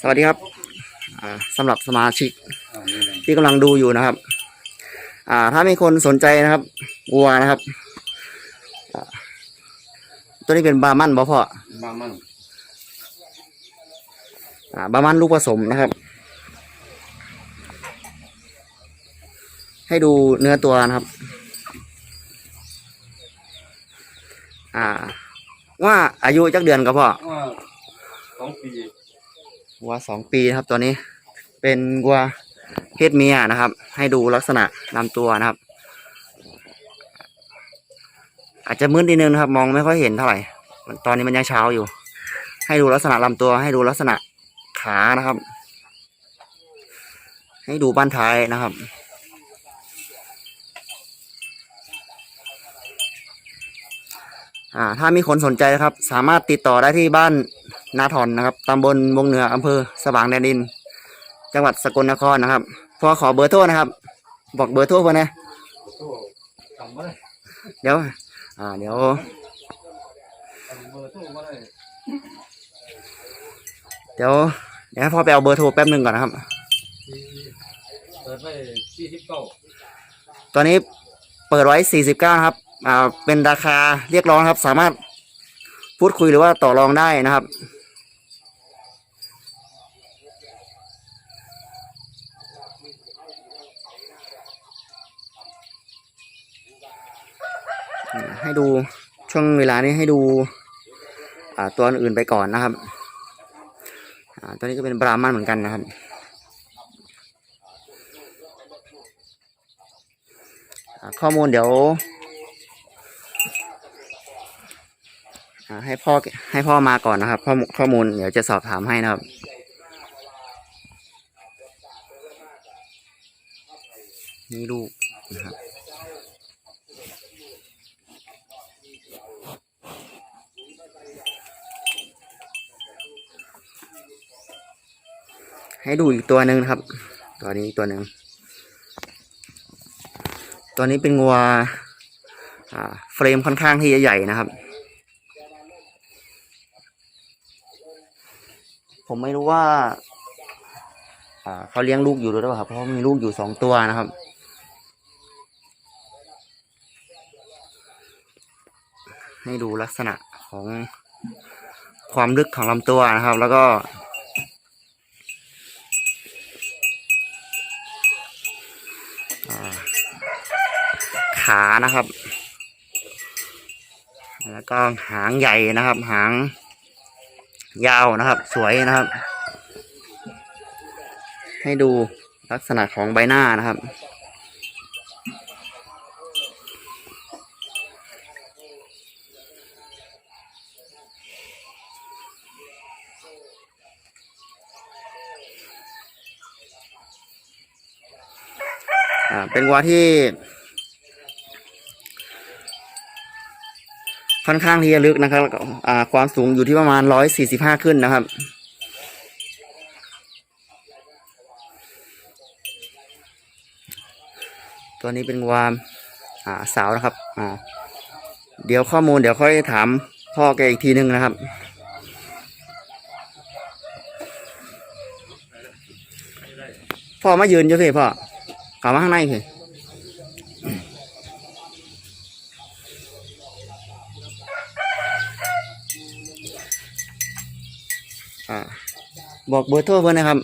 สวัสดีครับอ่าสำหรับสมาชิกอ่านี่เลยที่กำลังดูอยู่นะครับ อ่า ถ้ามีคนสนใจนะครับวัวนะครับอ่าตัวนี้เป็นบาร์มันบ่พ่อบ้ามั่งอ่าบาร์มันลูกผสมนะครับ ให้ดูเนื้อตัวนะครับ อ่า ว่าอายุจักเดือนก็พ่อว่าสองปี วัวสองปีนะครับ ตัวนี้ เป็นวัวเพศเมียนะครับ ให้ดูลักษณะลำตัวนะครับ อาจจะมืดนิดนึงนะครับ มองไม่ค่อยเห็นเท่าไหร่ ตอนนี้มันยังเช้าอยู่ ให้ดูลักษณะลำตัว ให้ดูลักษณะขานะครับ ให้ดูบ้านท้ายนะครับอ่าถ้ามีคนสนใจนะครับ สามารถติดต่อได้ที่บ้าน นาทอนนะครับตำบลวงเหนืออำเภอสว่างแดนดิน จังหวัดสกลนครนะครับ พอขอเบอร์โทรนะครับ บอกเบอร์โทรเพื่อนนะโอ้จำไม่ได้เดี๋ยว อ่า เดี๋ยวจำเบอร์โทรไม่ได้เดี๋ยวเดี๋ยวให้พ่อไปเอาเบอร์โทรแป๊บหนึ่งก่อนนะครับที่เปิดไปสี่สิบเก้าตอนนี้เปิดไว้49นะครับ อ่า เป็นราคาเรียกร้องครับ สามารถพูดคุยหรือว่าต่อรองได้นะครับ ให้ดูช่วงเวลานี้ให้ดูตัวอื่นไปก่อนนะครับตัวนี้ก็เป็นบราหมันเหมือนกันนะครับ ข้อมูลเดี๋ยวให้พ่อให้พ่อมาก่อนนะครับข้อข้อมูลเดี๋ยวจะสอบถามให้นะครับนี่ลูกนะครับ ให้ดูอีกตัวหนึ่งนะครับ ตัวนี้ตัวหนึ่งตัวนี้เป็นงัวเฟรมค่อนข้างที่จะใหญ่นะครับ ผมไม่รู้ว่าอ่าเขาเลี้ยงลูกอยู่หรือเปล่าครับเพราะมีลูกอยู่สองตัวนะครับ ให้ดูลักษณะของความลึกของลำตัวนะครับ แล้วก็ ขานะครับ แล้วก็หางใหญ่นะครับ หาง ยาวนะครับ สวยนะครับ ให้ดูลักษณะของใบหน้านะครับอ่าเป็นวัวที่ ค่อนข้างที่จะลึกนะครับอ่าความสูงอยู่ที่ประมาณร้อยสี่สิบห้าขึ้นนะครับ ตัวนี้เป็นวัวอ่าสาวนะครับอ่าเดี๋ยวข้อมูลเดี๋ยวค่อยถามพ่อแกอีกทีหนึ่งนะครับ พ่อมายืนอยู่พี่พ่อ กลับมาข้างในพี่ บอกเบอร์โทรเพื่อนนะครับ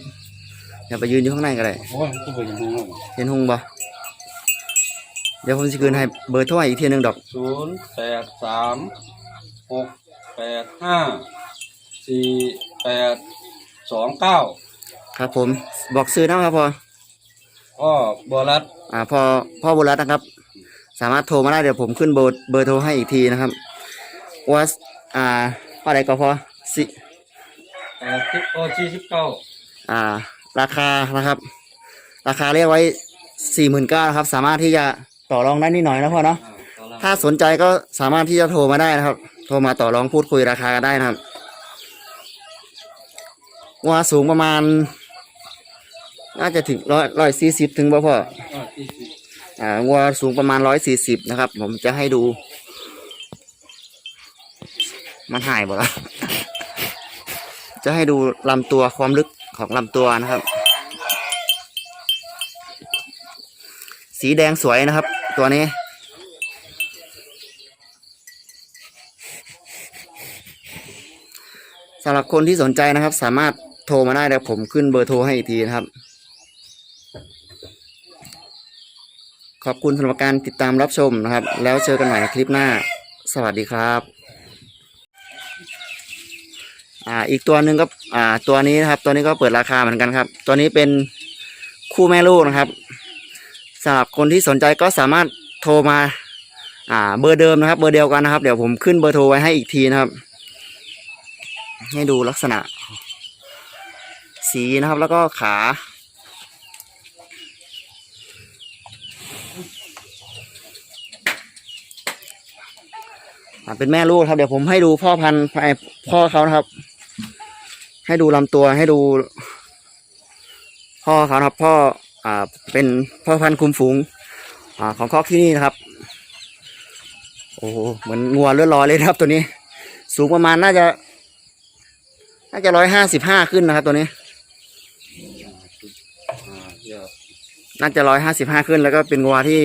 อย่าไปยืนอยู่ข้างในก็ได้โอ้ยตัวเป็นยังไงเห็นหงบ่เดี๋ยวผมจะคืนให้เบอร์โทรให้อีกทีหนึ่งดอกศูนย์แปดสามหกแปดห้าสี่แปดสองเก้าครับ ผมบอกซื้อนะครับพอพ่อบัวรัดอ่าพอพ่อบุรัตนะครับ สามารถโทรมาได้เดี๋ยวผมขึ้นเบอร์เบอร์โทรให้อีกทีนะครับว่าอ่าว่าอะไรก็พอสิ แปดสิบโอ้สี่สิบเก้าอ่า ราคานะครับ ราคาเรียกไว้สี่หมื่นเก้าครับ สามารถที่จะต่อรองได้นิดหน่อยนะพ่อเนาะอ่าตอนแรกถ้าสนใจก็สามารถที่จะโทรมาได้นะครับ โทรมาต่อรองพูดคุยราคากันได้นะครับว่าสูงประมาณ น่าจะถึงร้อยร้อยสี่สิบถึงบ่พ่ออ่าสี่สิบอ่าวัวสูงประมาณร้อยสี่สิบนะครับ ผมจะให้ดู มันหายหมดแล้ว จะให้ดูลำตัวความลึกของลำตัวนะครับ สีแดงสวยนะครับ ตัวนี้ สำหรับคนที่สนใจนะครับ สามารถโทรมาได้เดี๋ยวผมขึ้นเบอร์โทรให้อีกทีนะครับ ขอบคุณสำหรับการติดตามรับชมนะครับ แล้วเจอกันใหม่ในคลิปหน้า สวัสดีครับ อ่าอีกตัวหนึ่งก็อ่าตัวนี้นะครับ ตัวนี้ก็เปิดราคาเหมือนกันครับ ตัวนี้เป็นคู่แม่ลูกนะครับสำหรับคนที่สนใจก็สามารถโทรมาอ่าเบอร์เดิมนะครับ เบอร์เดียวกันนะครับ เดี๋ยวผมขึ้นเบอร์โทรไว้ให้อีกทีนะครับ ให้ดูลักษณะ สีนะครับแล้วก็ขาอ่าเป็นแม่ลูกครับ เดี๋ยวผมให้ดูพ่อพันธุ์พ่อเขานะครับ ให้ดูลำตัวให้ดู พ่อเขาครับพ่ออ่าเป็นพ่อพันธุ์คุมฝูง อ่าของคอกที่นี่นะครับ โอ้โหเหมือนงัวเลือดลอยเลยครับตัวนี้ สูงประมาณน่าจะน่าจะร้อยห้าสิบห้าขึ้นนะครับตัวนี้ น่าจะร้อยห้าสิบห้าขึ้น แล้วก็เป็นงัวที่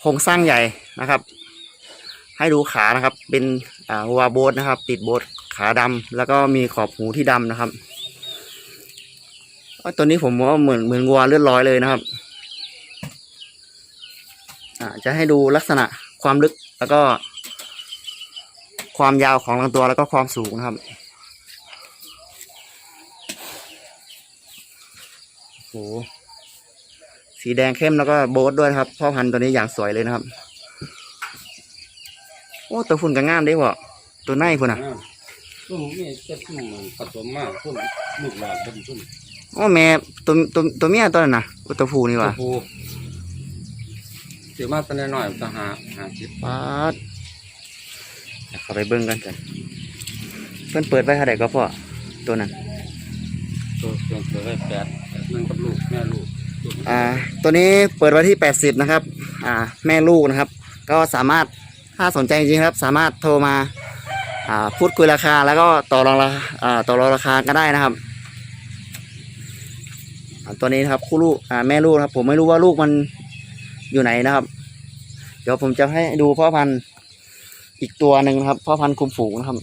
โครงสร้างใหญ่นะครับ ให้ดูขานะครับ เป็นอ่าวัวโบทนะครับ ติดโบท ขาดำแล้วก็มีขอบหูที่ดำนะครับตัวนี้ผมว่าเหมือนเหมือนวัวเลือดร้อยเลยนะครับอ่าจะให้ดูลักษณะความลึกแล้วก็ ความยาวของลำตัวแล้วก็ความสูงนะครับโอ้โหสีแดงเข้มแล้วก็โบทด้วยครับพ่อพันธุ์ตัวนี้อย่างสวยเลยนะครับ โอ้ตัวฝุ่นก็งามได้บ่ตัวในพุ่นอะ ซุ่มนี่จะซุ่มมันผสมมากซุ่มลูกหลานเป็นซุ่มโอ้แม่ตัวตัวตัวเมียตัวนั้นน่ะโอ้ตัวผู้นี่ว่ะโอ้โหเสียมาแตอนน้อยๆจะหาหาชิปป๊าดเดี๋ยวเข้าไปเบิ่งกันกันเพิ่นเปิดไว้เท่าไหร่ก็พอตัวนั้น ตัวตัวตัวได้แปดแปดหนึ่งกับลูกแม่ลูกลูกอ่า ตัวนี้เปิดไว้ที่ 80 นะครับ อ่า แม่ลูกนะครับ ก็สามารถถ้าสนใจจริงๆครับ สามารถโทรมาอ่า พูดคุยราคาแล้วก็ต่อรองราอ่าต่อรองราคาก็ได้นะครับตัวนี้นะครับคู่ลูกแม่ลูกครับ ผมไม่รู้ว่าลูกมันอยู่ไหนนะครับ เดี๋ยวผมจะให้ดูพ่อพันธุ์อีกตัวหนึ่งนะครับพ่อพันธุ์คุมฝูงนะครับ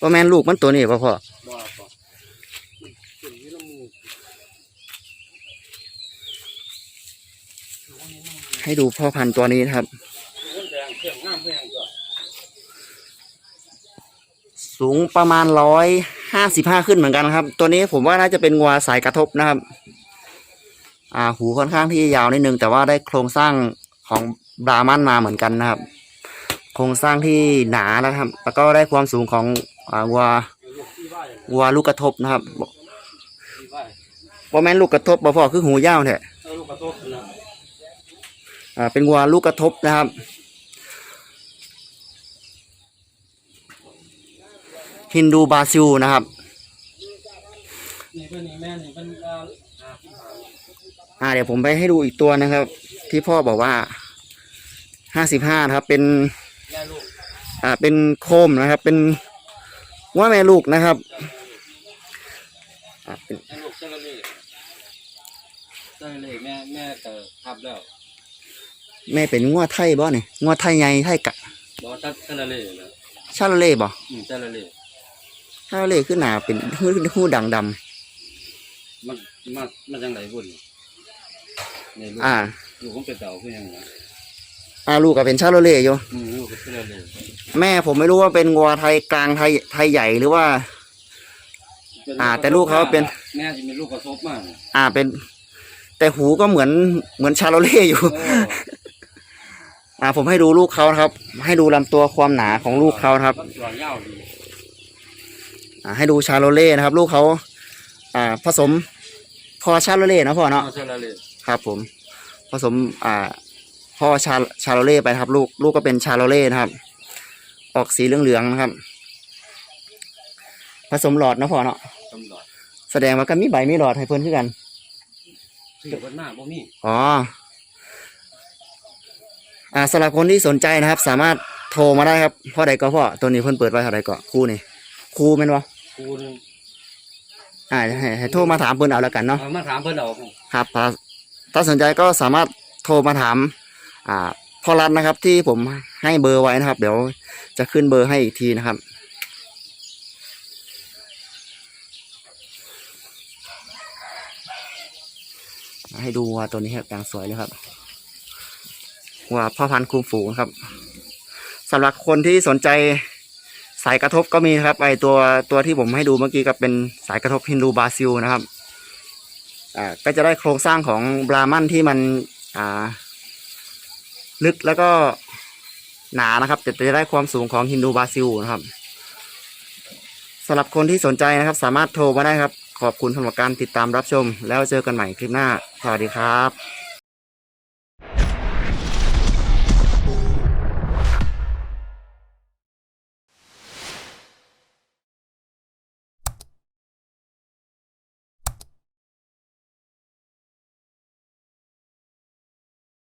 พ่อแม่ลูกมันตัวนี้ป่ะพ่อ บ้าปะเป็นยี่ละมูก ให้ดูพ่อพันธุ์ตัวนี้นะครับ สูงประมาณร้อยห้าสิบห้าขึ้นเหมือนกันครับ ตัวนี้ผมว่าน่าจะเป็นงัวสายกระทบนะครับ อ่า หูค่อนข้างที่ยาวนิดนึง แต่ว่าได้โครงสร้างของบรามันมาเหมือนกันนะครับ โครงสร้างที่หนานะครับ แล้วก็ได้ความสูงของอ่าวัวานอย่างวัวลูกกระทบนะครับที่บ้านพ่อแม่นลูกกระทบบ่พอคือหูยาวเนี่ยลูกกระทบนะ อ่าเป็นวัวลูกกระทบนะครับฮินดูบราซิลนะครับเป็นนี่แม่นี่เป็นอ่าเดี๋ยวผมไปให้ดูอีกตัวนะครับ ที่พ่อบอกว่าห้าสิบห้าครับเป็นอ่าเป็นโคมนะครับ เป็นว่าแม่ลูกนะครับอ่าเป็นแม่ลูกเจริญเล่เจริญเล่แม่แม่ก็ทับแล้ว แม่เป็นงัวไทยบ่เนี่ยงัวไทยใหญ่ไทยกะบอกว่าเจริญเล่นะชาโลเล่บ่อืมเจริญเล่ชาโลเล่ขึ้นหนาเป็นหูหูดังดำมันมันมันจังไดบุญนี่ลูกอ่าลูกผมเป็นเต่าคือหยังไงอ่าลูกก็เป็นชาโลเล่อยู่อืมลูกก็เจริญเล่แม่ผมไม่รู้ว่าเป็นงัวไทยกลางไทยไทยใหญ่หรือว่า อ่า แต่ลูกเขาเป็นแม่ที่มีลูกกระทบมากอ่าเป็น แต่หูก็เหมือนเหมือนชาโลเล่อยู่เอออ่าผมให้ดูลูกเขานะครับ ให้ดูลำตัวความหนาของลูกเขานะครับมันตัวเงาวดีอ่าให้ดูชาโลเล่นะครับ ลูกเขาอ่า ผสม พอชาโลเล่นะพ่อเนาะเอาเจริญเล่ครับผม ผสม อ่า พ่อชาชาโลเล่ไปนะครับ ลูกลูกก็เป็นชาโลเล่นะครับ ออกสีเหลืองๆนะครับ ผสมหลอดนะพ่อเนาะตำรวจแสดงว่าก็มีใบมีหลอดให้เพิ่นคือกันซื้อเพิ่นมาบ่มีอ๋อ อ่าสำหรับคนที่สนใจนะครับ สามารถโทรมาได้ครับพ่อใดก็พ่อตัวนี้เพิ่นเปิดไว้เท่าใดก็คู่นี่คู่แม่นบ่กูนึงอ่าให้ให้โทรมาถามเพิ่นเอาแล้วกันเนาะเอามาถามเพิ่นเอาครับถ้าถ้าสนใจก็สามารถโทรมาถาม อ่าพ่อรัฐนะครับ ที่ผมให้เบอร์ไว้นะครับ เดี๋ยวจะขึ้นเบอร์ให้อีกทีนะครับ ให้ดูว่าตัวนี้ครับอย่างสวยเลยครับ ว่าพ่อพันธุ์คุมฝูงครับสำหรับคนที่สนใจสายกระทบก็มีครับไอตัวตัวที่ผมให้ดูเมื่อกี้ก็เป็นสายกระทบฮินดูบราซิลนะครับอ่าก็จะได้โครงสร้างของบรามันที่มันอ่าลึกแล้วก็หนานะครับแต่จะได้ความสูงของฮินดูบราซิลนะครับสำหรับคนที่สนใจนะครับ สามารถโทรมาได้ครับ ขอบคุณสำหรับการติดตามรับชม แล้วเจอกันใหม่คลิปหน้า สวัสดีครับ